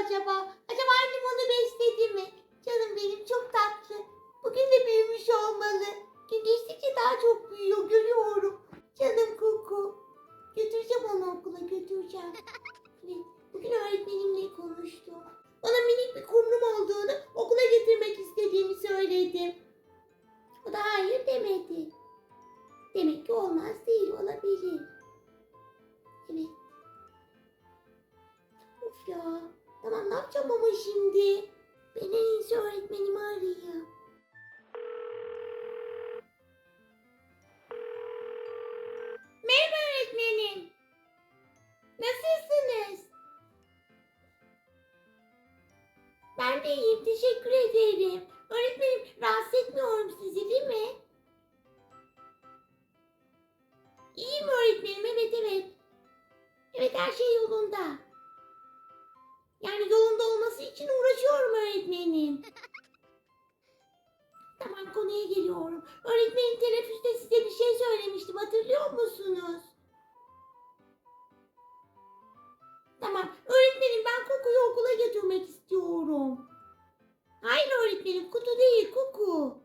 acaba? Acaba annem onu besledi mi? Canım benim çok tatlı. Bugün de büyümüş olmalı. Gün geçtikçe daha çok büyüyor görüyorum. Canım Kuku. Götüreceğim onu okula götüreceğim. Evet, bugün öğretmenimle konuştum. Bana minik bir kumrum olduğunu okula getirmek istediğimi söyledim. O da hayır demedi. Demek ki olmaz değil olabilir. Evet. Of ya. Yapacağım ama şimdi? Ben en iyisi öğretmenimi arayayım. Merhaba öğretmenim. Nasılsınız? Ben de iyiyim. Teşekkür ederim. Öğretmenim rahatsız etmiyorum sizi değil mi? İyiyim öğretmenim. Evet evet. Evet her şey yolunda. Yani yolunda konuya geliyorum. Öğretmenim teneffüste size bir şey söylemiştim. Hatırlıyor musunuz? Tamam. Öğretmenim ben Kuku'yu okula götürmek istiyorum. Hayır öğretmenim kutu değil kuku.